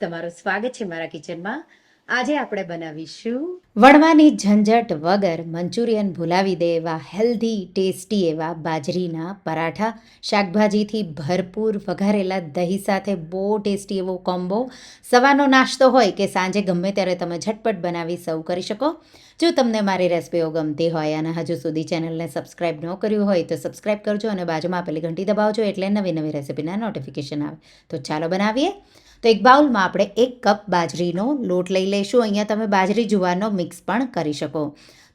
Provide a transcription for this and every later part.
તમારું સ્વાગત છે મારા કિચનમાં. આજે આપણે બનાવીશું વણવાની ઝંઝટ વગર મંચુરિયન ભૂલાવી દે એવા હેલ્ધી ટેસ્ટી એવા બાજરીના પરાઠા. શાકભાજીથી ભરપૂર વઘારેલા દહીં સાથે બહુ ટેસ્ટી એવો કોમ્બો સવારનો નાસ્તો હોય કે સાંજે ગમે ત્યારે તમે ઝટપટ બનાવી સર્વ કરી શકો. જો તમને મારી રેસિપીઓ ગમતી હોય અને હજુ સુધી ચેનલને સબસ્ક્રાઇબ ન કર્યું હોય તો સબસ્ક્રાઇબ કરજો અને બાજુમાં આપેલી ઘંટી દબાવજો એટલે નવી નવી રેસિપીના નોટિફિકેશન આવે. તો ચાલો બનાવીએ. તો એક બાઉલમાં આપણે એક કપ બાજરીનો લોટ લઈ લઈશું. અહીંયા તમે બાજરી જુવારનો મિક્સ પણ કરી શકો.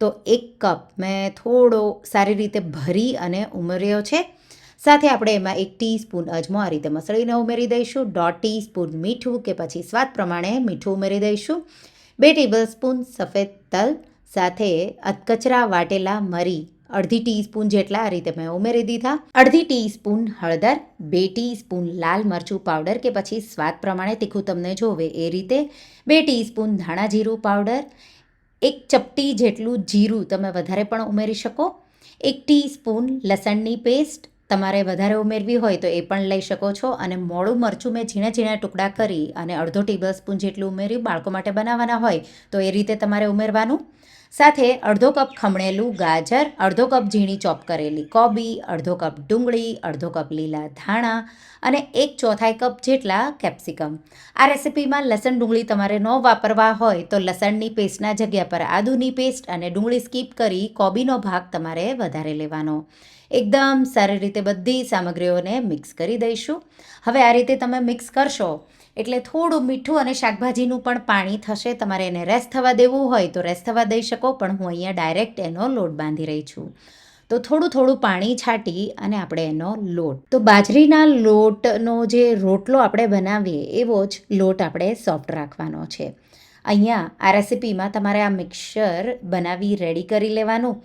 તો એક કપ મેં થોડો સારી રીતે ભરી અને ઉમેર્યો છે. સાથે આપણે એમાં એક ટીસ્પૂન અજમો આ રીતે મસળીને ઉમેરી દઈશું. દોઢ ટીસ્પૂન મીઠું કે પછી સ્વાદ પ્રમાણે મીઠું ઉમેરી દઈશું. બે ટેબલ સ્પૂન સફેદ તલ, સાથે અધકચરા વાટેલા મરી અડધી ટીસ્પૂન જેટલા આ રીતે મેં ઉમેરી દીધા. અડધી ટીસ્પૂન હળદર, બે ટીસ્પૂન લાલ મરચું પાવડર કે પછી સ્વાદ પ્રમાણે તીખું તમને જોવે એ રીતે, બે ટીસ્પૂન ધાણા જીરું પાવડર, એક ચપટી જેટલું જીરું તમે વધારે પણ ઉમેરી શકો, એક ટીસ્પૂન લસણની પેસ્ટ તમારે વધારે ઉમેરવી હોય તો એ પણ લઈ શકો છો અને મોડું મરચું મેં ઝીણા ઝીણા ટુકડા કરી અને અડધો ટેબલ સ્પૂન જેટલું ઉમેર્યું, બાળકો માટે બનાવવાના હોય તો એ રીતે તમારે ઉમેરવાનું. સાથે અડધો કપ ખમણેલું ગાજર, અડધો કપ ઝીણી ચોપ કરેલી કોબી, અડધો કપ ડુંગળી, અડધો કપ લીલા ધાણા અને એક ચોથાઈ કપ જેટલા કેપ્સિકમ. આ રેસિપીમાં લસણ ડુંગળી તમારે ન વાપરવા હોય તો લસણની પેસ્ટના જગ્યા પર આદુની પેસ્ટ અને ડુંગળી સ્કીપ કરી કોબીનો ભાગ તમારે વધારે લેવાનો. એકદમ સારી રીતે બધી સામગ્રીઓને મિક્સ કરી દઈશું. હવે આ રીતે તમે મિક્સ કરશો એટલે થોડું મીઠું અને શાકભાજીનું પણ પાણી થશે. તમારે એને રેસ્ટ થવા દેવું હોય તો રેસ્ટ થવા દઈ શકો, પણ હું અહીંયા ડાયરેક્ટ એનો લોટ બાંધી રહી છું. તો થોડું થોડું પાણી છાંટી અને આપણે એનો લોટ. તો બાજરીના લોટનો જે રોટલો આપણે બનાવીએ એવો જ લોટ આપણે સોફ્ટ રાખવાનો છે. અહીંયા આ રેસિપીમાં તમારે આ મિક્સર બનાવી રેડી કરી લેવાનું.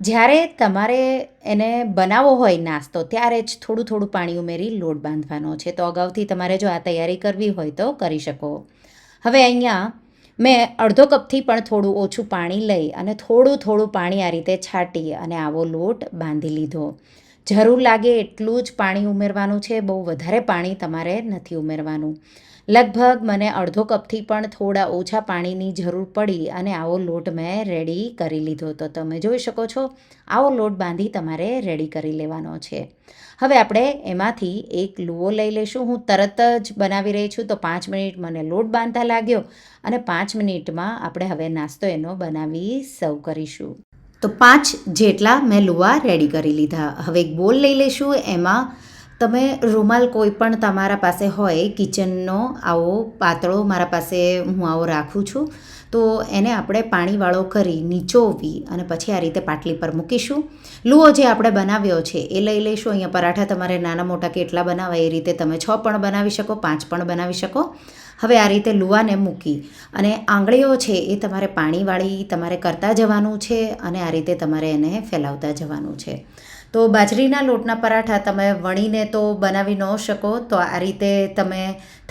જ્યારે તમારે એને બનાવવો હોય નાસ્તો, ત્યારે જ થોડું થોડું પાણી ઉમેરી લોટ બાંધવાનો છે. તો અગાઉથી તમારે જો આ તૈયારી કરવી હોય તો કરી શકો. હવે અહીંયા મેં અડધો કપથી પણ થોડું ઓછું પાણી લઈ અને થોડું થોડું પાણી આ રીતે છાંટી અને આવો લોટ બાંધી લીધો. જરૂર લાગે એટલું જ પાણી ઉમેરવાનું છે. બહુ વધારે પાણી તમારે નથી ઉમેરવાનું. લગભગ મને અડધો કપથી પણ થોડા ઓછા પાણીની જરૂર પડી અને આવો લોટ મેં રેડી કરી લીધો. તો તમે જોઈ શકો છો, આવો લોટ બાંધી તમારે રેડી કરી લેવાનો છે. હવે આપણે એમાંથી એક લુઓ લઈ લઈશું. હું તરત જ બનાવી રહી છું. તો પાંચ મિનિટ મને લોટ બાંધતા લાગ્યો અને પાંચ મિનિટમાં આપણે હવે નાસ્તો એનો બનાવી સર્વ કરીશું. તો પાંચ જેટલા મેં લુવા રેડી કરી લીધા. હવે એક બોલ લઈ લઈશું. એમાં તમે રૂમાલ કોઈ પણ તમારા પાસે હોય, કિચનનો આવો પાતળો મારા પાસે હું આવો રાખું છું, તો એને આપણે પાણીવાળો કરી નીચોવી અને પછી આ રીતે પાટલી પર મૂકીશું. લુઓ જે આપણે બનાવ્યો છે, એ લઈ લઈશું. અહીંયા પરાઠા તમારે નાના મોટા કેટલા બનાવાય એ રીતે તમે છ પણ બનાવી શકો, પાંચ પણ બનાવી શકો. હવે આ રીતે લુવાને મૂકી અને આંગળીઓ છે, એ તમારે પાણીવાળી તમારે કરતા જવાનું છે અને આ રીતે તમારે એને ફેલાવતા જવાનું છે. તો બાજરીના લોટના પરાઠા તમે વણીને તો બનાવી ન શકો, તો આ રીતે તમે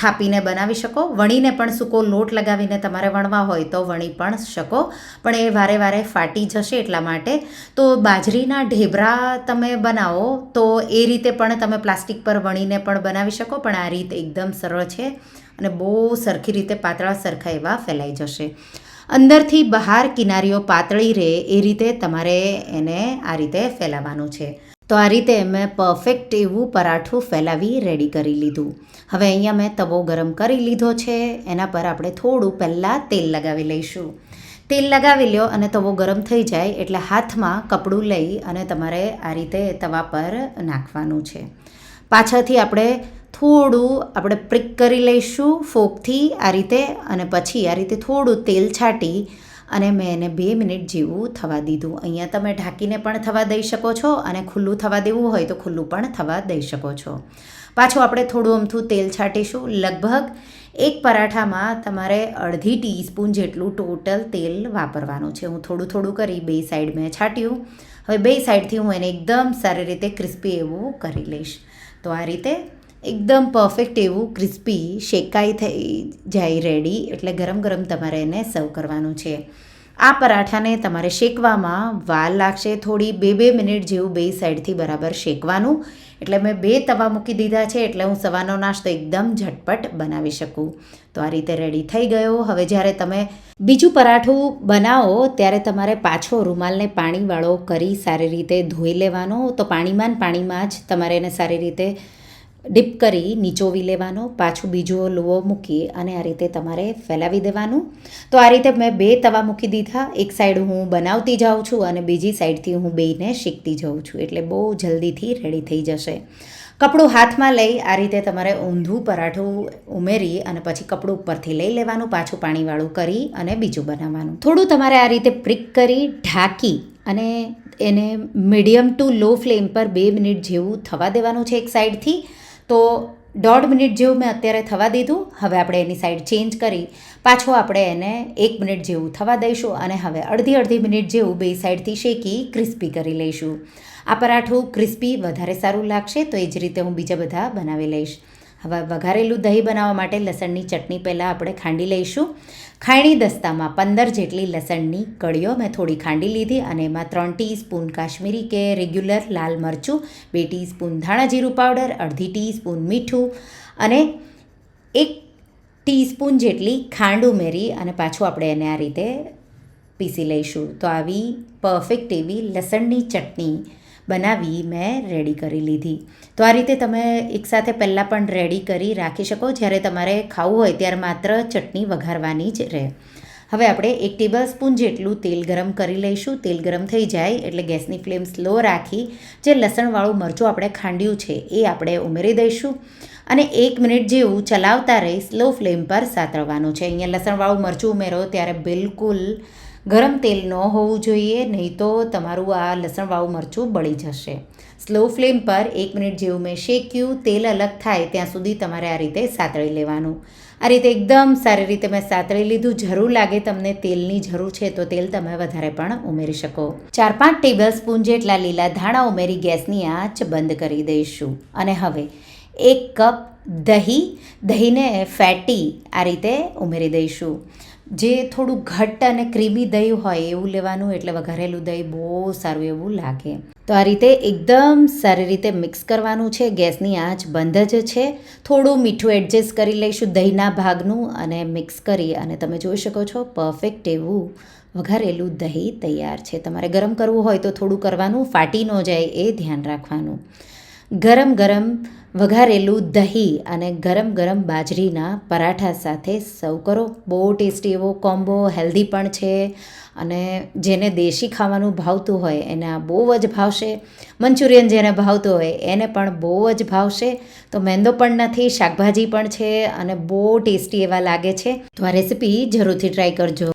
થાપીને બનાવી શકો. વણીને પણ સૂકો લોટ લગાવીને તમારે વણવા હોય તો વણી પણ શકો, પણ એ વારે વારે ફાટી જશે એટલા માટે. તો બાજરીના ઢેબરા તમે બનાવો તો એ રીતે પણ તમે પ્લાસ્ટિક પર વણીને પણ બનાવી શકો, પણ આ રીત એકદમ સરળ છે અને બહુ સરખી રીતે પાતળા સરખા એવા ફેલાઈ જશે. અંદરથી બહાર કિનારીઓ પાતળી રહે એ રીતે તમારે એને આ રીતે ફેલાવવાનું છે. તો આ રીતે મેં પરફેક્ટ એવું પરાઠું ફેલાવી રેડી કરી લીધું. હવે અહીંયા મેં તવો ગરમ કરી લીધો છે. એના પર આપણે થોડું પહેલાં તેલ લગાવી લઈશું. તેલ લગાવી લ્યો અને તવો ગરમ થઈ જાય એટલે હાથમાં કપડું લઈ અને તમારે આ રીતે તવા પર નાખવાનું છે. પાછળથી આપણે થોડું આપણે પ્રિક કરી લઈશું ફોકથી આ રીતે અને પછી આ રીતે થોડું તેલ છાંટી અને મેં એને બે મિનિટ જેવું થવા દીધું. અહીંયા તમે ઢાંકીને પણ થવા દઈ શકો છો અને ખુલ્લું થવા દેવું હોય તો ખુલ્લું પણ થવા દઈ શકો છો. પાછું આપણે થોડું અમથું તેલ છાંટીશું. લગભગ એક પરાઠામાં તમારે અડધી ટીસ્પૂન જેટલું ટોટલ તેલ વાપરવાનું છે. હું થોડું થોડું કરી બે સાઈડ મેં છાંટ્યું. હવે બે સાઈડથી હું એને એકદમ સારી રીતે ક્રિસ્પી એવું કરી લઈશ. તો આ રીતે એકદમ પરફેક્ટ એવું ક્રિસ્પી શેકાઈ થઈ જાય રેડી એટલે ગરમ ગરમ તમારે એને સર્વ કરવાનું છે. આ પરાઠાને તમારે શેકવામાં વાર લાગશે. થોડી બે બે મિનિટ જેવું બે સાઈડથી બરાબર શેકવાનું. એટલે મેં બે તવા મૂકી દીધા છે. એટલે હું સવારનો નાસ્તો એકદમ ઝટપટ બનાવી શકું. તો આ રીતે રેડી થઈ ગયો. હવે જ્યારે તમે બીજું પરાઠું બનાવો, ત્યારે તમારે પાછો રૂમાલને પાણીવાળો કરી સારી રીતે ધોઈ લેવાનો. તો પાણીમાં પાણીમાં જ તમારે એને સારી રીતે ડીપ કરી નીચોવી લેવાનો, પાછું બીજો લોવો મૂકી અને આ રીતે તમારે ફેલાવી દેવાનું. તો આ રીતે મેં બે તવા મૂકી દીધા. એક સાઈડ હું બનાવતી જાઉં છું અને બીજી સાઈડથી હું બેયને શીખતી જાઉં છું. એટલે બહુ જલ્દીથી રેડી થઈ જશે. કપડું હાથમાં લઈ આ રીતે તમારે ઊંધું પરાઠું ઉમેરી અને પછી કપડું ઉપરથી લઈ લેવાનું, પાછું પાણીવાળું કરી અને બીજું બનાવવાનું. થોડું તમારે આ રીતે પ્રિક કરી ઢાંકી અને એને મીડિયમ ટુ લો ફ્લેમ પર બે મિનિટ જેવું થવા દેવાનું છે એક સાઈડથી તો દોઢ મિનિટ જેવું મેં અત્યારે થવા દીધું. હવે આપણે એની સાઈડ ચેન્જ કરી. પાછો આપણે એને એક મિનિટ જેવું થવા દઈશું અને હવે અડધી અડધી મિનિટ જેવું બે સાઈડથી શેકી ક્રિસ્પી કરી લઈશું. આ પરાઠું ક્રિસ્પી વધારે સારું લાગશે તો એ જ રીતે હું બીજા બધા બનાવી લઈશ. હવે વઘારેલું દહીં બનાવવા માટે લસણની ચટણી પહેલાં આપણે ખાંડી લઈશું. ખાયણી દસ્તામાં પંદર જેટલી લસણની કળીઓ મેં થોડી ખાંડી લીધી અને એમાં ત્રણ ટીસ્પૂન કાશ્મીરી કે રેગ્યુલર લાલ મરચું, બે ટીસ્પૂન ધાણા જીરું પાવડર, અડધી ટીસ્પૂન મીઠું અને એક ટીસ્પૂન જેટલી ખાંડ ઉમેરી અને પાછું આપણે એને આ રીતે પીસી લઈશું. તો આવી પરફેક્ટ એવી લસણની ચટણી બનાવી મેં રેડી કરી લીધી. તો આ રીતે તમે એકસાથે પહેલાં પણ રેડી કરી રાખી શકો. જ્યારે તમારે ખાવું હોય ત્યારે માત્ર ચટણી વઘારવાની જ રહે. હવે આપણે એક ટેબલ સ્પૂન જેટલું તેલ ગરમ કરી લઈશું. તેલ ગરમ થઈ જાય એટલે ગેસની ફ્લેમ સ્લો રાખી જે લસણવાળું મરચું આપણે ખાંડ્યું છે એ આપણે ઉમેરી દઈશું. અને એક મિનિટ જેવું ચલાવતા રહી સ્લો ફ્લેમ પર સાતળવાનું છે. અહીંયા લસણવાળું મરચું ઉમેરો ત્યારે બિલકુલ ગરમ તેલ ન હોવું જોઈએ, નહીં તો તમારું આ લસણવાળું મરચું બળી જશે. સ્લો ફ્લેમ પર એક મિનિટ જેવું મેં શેક્યું તેલ અલગ થાય ત્યાં સુધી તમારે આ રીતે સાતળી લેવાનું. આ રીતે એકદમ સારી રીતે મેં સાતળી લીધું, જરૂર લાગે તમને તેલની જરૂર છે તો તેલ તમે વધારે પણ ઉમેરી શકો. ચાર પાંચ ટેબલ સ્પૂન જેટલા લીલા ધાણા ઉમેરી ગેસની આંચ બંધ કરી દઈશું. અને હવે એક કપ દહીં, દહીંને ફેટી આ રીતે ઉમેરી દઈશું. જે થોડું ઘટ્ટ અને ક્રીમી દહીં હોય એવું લેવાનું, એટલે વઘારેલું દહીં બહુ સારું એવું લાગે. તો આ રીતે એકદમ સારી રીતે મિક્સ કરવાનું છે. ગેસની આંચ બંધ જ છે. થોડું મીઠું એડજસ્ટ કરી લઈશું દહીંના ભાગનું અને મિક્સ કરી, અને તમે જોઈ શકો છો પરફેક્ટ એવું વઘારેલું દહીં તૈયાર છે. તમારે ગરમ કરવું હોય તો થોડું કરવાનું, ફાટી ન જાય એ ધ્યાન રાખવાનું. ગરમ ગરમ વઘારેલું દહીં અને ગરમ ગરમ બાજરીના પરાઠા સાથે સર્વ કરો. બહુ ટેસ્ટી એવો કોમ્બો, હેલ્ધી પણ છે અને જેને દેશી ખાવાનું ભાવતું હોય એને આ બહુ જ ભાવશે. મંચુરિયન જેને ભાવતું હોય એને પણ બહુ જ ભાવશે. તો મેંદો પણ નથી, શાકભાજી પણ છે અને બહુ ટેસ્ટી એવા લાગે છે. તો આ રેસીપી જરૂરથી ટ્રાય કરજો.